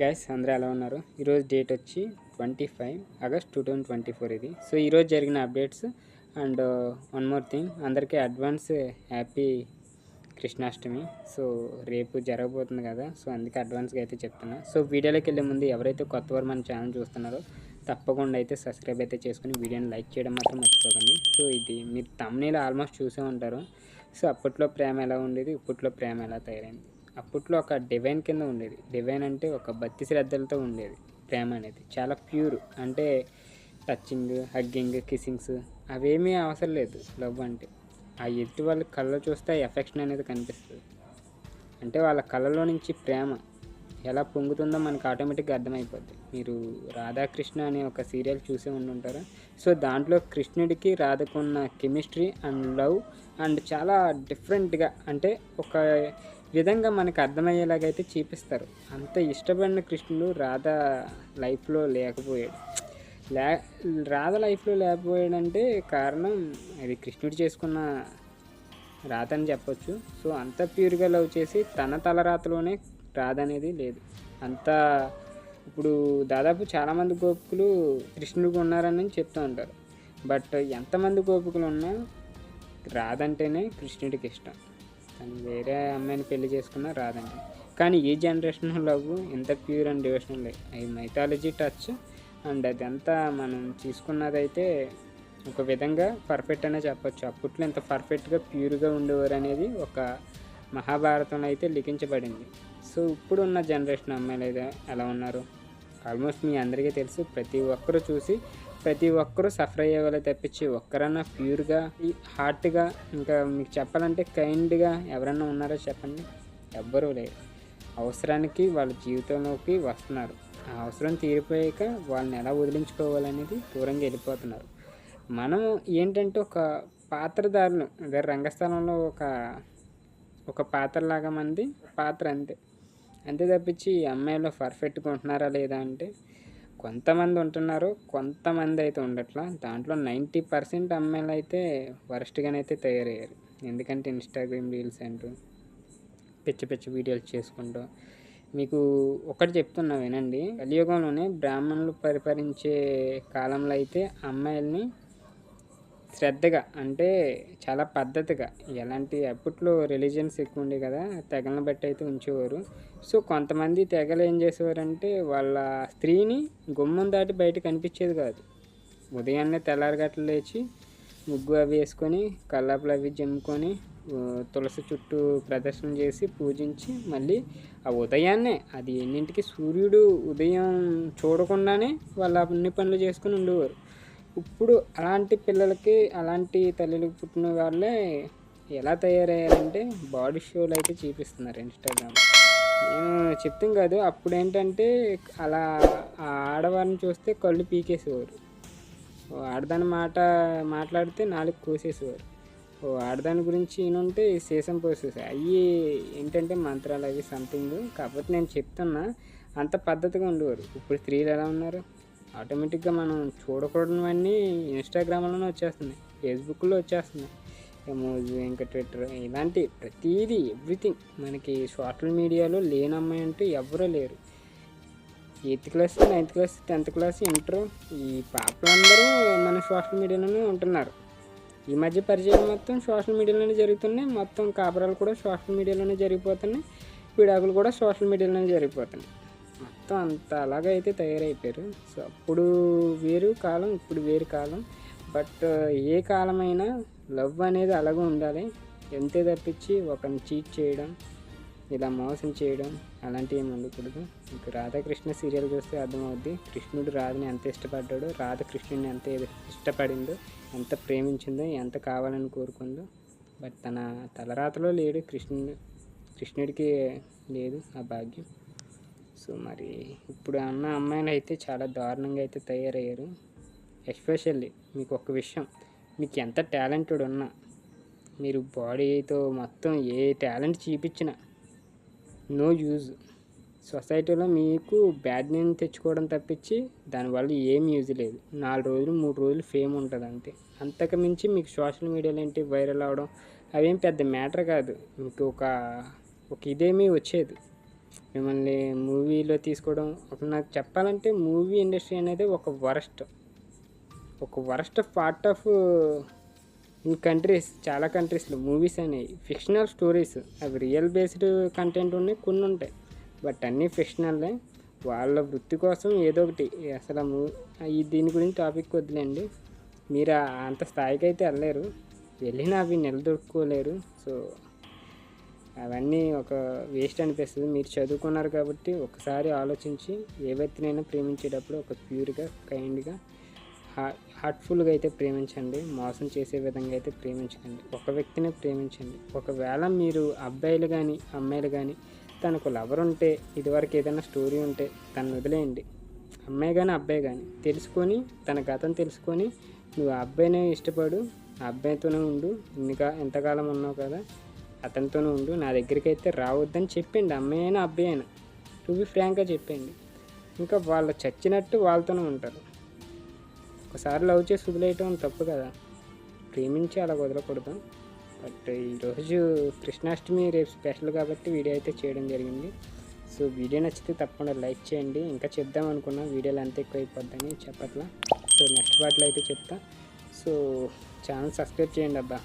Guys అందరూ ఎలా ఉన్నారు? ఈరోజు డేట్ వచ్చి twenty five August two thousand twenty four ఇది. సో ఈరోజు జరిగిన updates and one more thing అందరికీ అడ్వాన్స్ హ్యాపీ కృష్ణాష్టమి. సో రేపు జరగబోతుంది కదా. సో అందుకే అడ్వాన్స్గా అయితే చెప్తున్నా. సో వీడియోలోకి వెళ్ళే ముందు ఎవరైతే కొత్త వారు మన ఛానల్ చూస్తున్నారో తప్పకుండా అయితే సబ్స్క్రైబ్ అయితే చేసుకుని వీడియోని లైక్ చేయడం మాత్రం మర్చిపోకండి. సో ఇది మీరు తమ్నేలో ఆల్మోస్ట్ చూసే ఉంటారు. సో అప్పట్లో ప్రేమ ఎలా ఉండేది? ఇప్పట్లో ప్రేమ ఎలా తయారైంది? అప్పట్లో ఒక డివైన్ కింద ఉండేది. డివైన్ అంటే ఒక భక్తి శ్రద్ధలతో ఉండేది ప్రేమ అనేది. చాలా ప్యూర్ అంటే టచ్చింగ్ హగ్గింగ్ కిస్సింగ్స్ అవేమీ అవసరం లేదు. లవ్ అంటే. ఆ ఎదుటి వాళ్ళ కళ్ళలో చూస్తే ఎఫెక్షన్ అనేది కనిపిస్తుంది. అంటే వాళ్ళ కళ్ళలో నుంచి ప్రేమ. ఎలా పొంగుతుందో మనకు ఆటోమేటిక్గా అర్థమైపోద్ది. మీరు రాధాకృష్ణ అనే ఒక సీరియల్ చూసే ఉండుంటారు. సో దాంట్లో కృష్ణుడికి రాధకున్న కెమిస్ట్రీ అండ్ లవ్ అండ్ చాలా డిఫరెంట్గా అంటే ఒక విధంగా మనకు అర్థమయ్యేలాగైతే చూపిస్తారు. అంత ఇష్టపడిన కృష్ణుడు రాధ లైఫ్లో లేకపోయాడు. లే రాధ లైఫ్లో లేకపోయాడంటే కారణం అది కృష్ణుడు చేసుకున్న రాత అని చెప్పొచ్చు. సో అంత ప్యూర్గా లవ్ చేసి తన తలరాతలోనే రాధ అనేది లేదు. అంత ఇప్పుడు దాదాపు చాలామంది గోపికలు కృష్ణుడికి ఉన్నారని చెప్తూ ఉంటారు. బట్ ఎంతమంది గోపికలు ఉన్నా రాదంటేనే కృష్ణుడికి ఇష్టం. కానీ వేరే అమ్మాయిని పెళ్ళి చేసుకున్నా రాదంటే. కానీ ఈ జనరేషన్ లవ్ ఎంత ప్యూర్ అండ్ డివోషనల్ అవి మైథాలజీ టచ్ అండ్ అదంతా మనం తీసుకున్నదైతే ఒక విధంగా పర్ఫెక్ట్ అనే చెప్పొచ్చు. అప్పట్లో ఇంత పర్ఫెక్ట్గా ప్యూర్గా ఉండేవారు అనేది ఒక మహాభారతంలో అయితే లిఖించబడింది. సో ఇప్పుడు ఉన్న జనరేషన్ అమ్మాయిలు అయితే ఎలా ఉన్నారు? ఆల్మోస్ట్ మీ అందరికీ తెలుసు ప్రతి ఒక్కరు చూసి ప్రతి ఒక్కరూ సఫర్ అయ్యే వాళ్ళే తప్పించి ఒక్కరన్నా ప్యూర్గా హార్ట్గా ఇంకా మీకు చెప్పాలంటే కైండ్గా ఎవరన్నా ఉన్నారో చెప్పండి? ఎవ్వరూ లేరు. అవసరానికి వాళ్ళ జీవితంలోకి వస్తున్నారు. ఆ అవసరం తీరిపోయాక వాళ్ళని ఎలా వదిలించుకోవాలనేది దూరంగా వెళ్ళిపోతున్నారు. మనం ఏంటంటే ఒక పాత్రదారులు అదే రంగస్థలంలో ఒక ఒక పాత్రలాగా మంది పాత్ర అంతే. అంతే తప్పించి ఈ అమ్మాయిలో పర్ఫెక్ట్గా ఉంటున్నారా లేదా అంటే కొంతమంది ఉంటున్నారు కొంతమంది అయితే ఉండట్లా. దాంట్లో నైంటీ పర్సెంట్ అమ్మాయిలు అయితే వరస్ట్గానైతే తయారయ్యారు. ఎందుకంటే ఇన్స్టాగ్రామ్ రీల్స్ అంటూ పిచ్చి పిచ్చి వీడియోలు చేసుకుంటూ. మీకు ఒకటి చెప్తున్నా వినండి. కలియుగంలోనే బ్రాహ్మణులు పరిపాలించే కాలంలో అయితే అమ్మాయిల్ని శ్రద్ధగా అంటే చాలా పద్ధతిగా ఎలాంటి అప్పట్లో రిలీజియన్స్ ఎక్కువ ఉండే కదా తెగలను బట్టి అయితే ఉంచేవారు. సో కొంతమంది తెగలు ఏం చేసేవారంటే వాళ్ళ స్త్రీని గుమ్మం దాటి బయట కనిపించేది కాదు. ఉదయాన్నే తెల్లారగట్లు లేచి ముగ్గు అవి వేసుకొని కల్లాపులు అవి జమ్ముకొని తులసి చుట్టూ ప్రదర్శన చేసి పూజించి మళ్ళీ ఆ ఉదయాన్నే అది ఎన్నింటికి సూర్యుడు ఉదయం చూడకుండానే వాళ్ళు అన్ని పనులు చేసుకుని ఉండేవారు. ఇప్పుడు అలాంటి పిల్లలకి అలాంటి తల్లికి పుట్టిన వాళ్ళే ఎలా తయారయ్యారంటే బాడీ షోలు అయితే చూపిస్తున్నారు ఇన్స్టాగ్రామ్ నేను చెప్తాం కాదు అప్పుడు ఏంటంటే అలా ఆడవారిని చూస్తే కళ్ళు పీకేసేవారు. ఓ ఆడదాని మాట మాట్లాడితే నాలుగు కోసేసేవారు. ఓ ఆడదాని గురించి ఈయనుంటే సీసం పోసేసి. అవి ఏంటంటే మంత్రాలు అవి సంథింగ్ కాకపోతే నేను చెప్తున్నా అంత పద్ధతిగా ఉండేవారు. ఇప్పుడు స్త్రీలు ఎలా ఉన్నారు? ఆటోమేటిక్గా మనం చూడకూడనివన్నీ ఇన్స్టాగ్రామ్లోనే వచ్చేస్తున్నాయి ఫేస్బుక్లో వచ్చేస్తున్నాయి. ఎమోజీ ఇంకా ట్విట్టర్ ఇలాంటి ప్రతిదీ ఎవ్రీథింగ్ మనకి సోషల్ మీడియాలో లేనమ్మాయి అంటూ ఎవరూ లేరు. Eighth class ninth class tenth class inter ఈ పాపలందరూ మన సోషల్ మీడియాలోనే ఉంటున్నారు. ఈ మధ్య పరిచయం మొత్తం సోషల్ మీడియాలోనే జరుగుతున్నాయి. మొత్తం కాపురాలు కూడా సోషల్ మీడియాలోనే జరిగిపోతున్నాయి. విడాకులు కూడా సోషల్ మీడియాలోనే జరిగిపోతున్నాయి. మొత్తం అంత అలాగ అయితే తయారైపోయారు. సో అప్పుడు వేరు కాలం ఇప్పుడు వేరు కాలం. బట్ ఏ కాలమైనా లవ్ అనేది అలాగే ఉండాలి. ఎంతే తప్పించి ఒకరిని చీట్ చేయడం ఇలా మోసం చేయడం అలాంటివి ఏమి ఉండకూడదు. మీకు రాధాకృష్ణ సీరియల్ చూస్తే అర్థమవుద్ది కృష్ణుడు రాధని ఎంత ఇష్టపడ్డాడో రాధ కృష్ణుడిని ఎంత ఇష్టపడిందో ఎంత ప్రేమించిందో ఎంత కావాలని కోరుకుందో. బట్ తన తలరాతలో లేడు కృష్ణుడు. కృష్ణుడికి లేదు ఆ భాగ్యం. సో మరి ఇప్పుడు అన్న అమ్మాయిలు అయితే చాలా దారుణంగా అయితే తయారయ్యారు. ఎస్పెషల్లీ మీకు ఒక విషయం మీకు ఎంత టాలెంటెడ్ ఉన్నా మీరు బాడీతో మొత్తం ఏ టాలెంట్ చూపించినా నో యూజ్. సొసైటీలో మీకు బ్యాడ్ నేమ్ తెచ్చుకోవడం తప్పించి దానివల్ల ఏం యూజ్ లేదు. నాలుగు రోజులు మూడు రోజులు ఫేమ్ ఉంటుంది అంతే. అంతకు మించి మీకు సోషల్ మీడియాలో ఏంటి వైరల్ అవడం అవేం పెద్ద మ్యాటర్ కాదు. మీకు ఒక ఒక ఇదేమీ వచ్చేది. మిమ్మల్ని మూవీలో తీసుకోవడం నాకు చెప్పాలంటే మూవీ ఇండస్ట్రీ అనేది ఒక వరస్ట్. ఒక worst part of in countries చాలా కంట్రీస్లో మూవీస్ అనేవి ఫిక్షనల్ స్టోరీస్ అవి రియల్ బేస్డ్ కంటెంట్ ఉన్నాయి కొన్ని ఉంటాయి. బట్ అన్నీ ఫిక్షనల్లే వాళ్ళ వృత్తి కోసం ఏదో ఒకటి. అసలు మూ ఈ దీని గురించి టాపిక్ వదిలేండి మీరు అంత స్థాయికి అయితే వెళ్ళలేరు. వెళ్ళినా అవి నిలదొక్కుకోలేరు. సో అవన్నీ ఒక వేస్ట్ అనిపిస్తుంది. మీరు చదువుకున్నారు కాబట్టి ఒకసారి ఆలోచించి ఏ వ్యక్తినైనా ప్రేమించేటప్పుడు ఒక ప్యూర్గా కైండ్గా హార్ట్ఫుల్గా అయితే ప్రేమించండి. మోసం చేసే విధంగా అయితే ప్రేమించకండి. ఒక వ్యక్తినే ప్రేమించండి. ఒకవేళ మీరు అబ్బాయిలు కానీ అమ్మాయిలు కానీ తనకు లవర్ ఉంటే ఇదివరకు ఏదైనా స్టోరీ ఉంటే తను వదిలేయండి. అమ్మాయి కానీ అబ్బాయి కానీ తెలుసుకొని తన గతం తెలుసుకొని నువ్వు ఆ అబ్బాయినే ఇష్టపడు ఆ అబ్బాయితోనే ఉండు ఇన్నికా ఎంతకాలం ఉన్నావు కదా అతనితోనే ఉండు నా దగ్గరికి అయితే రావద్దని చెప్పండి అమ్మాయి అబ్బాయినా. అబ్బాయి అయినా టు బి ఫ్రాంక్గా చెప్పండి. ఇంకా వాళ్ళు చచ్చినట్టు వాళ్ళతోనే ఉంటారు. ఒకసారి లవ్ చేసి వదిలేయటం తప్పు కదా. ప్రేమించి అలా వదలకూడదు. బట్ ఈరోజు కృష్ణాష్టమి రేపు స్పెషల్ కాబట్టి వీడియో అయితే చేయడం జరిగింది. సో వీడియో నచ్చితే తప్పకుండా లైక్ చేయండి. ఇంకా చెప్దాం అనుకున్నా వీడియోలు అంత ఎక్కువ అయిపోద్దని చెప్పట్లా. సో నెక్స్ట్ పార్ట్లో అయితే చెప్తా. సో ఛానల్ సబ్స్క్రైబ్ చేయండి అబ్బా.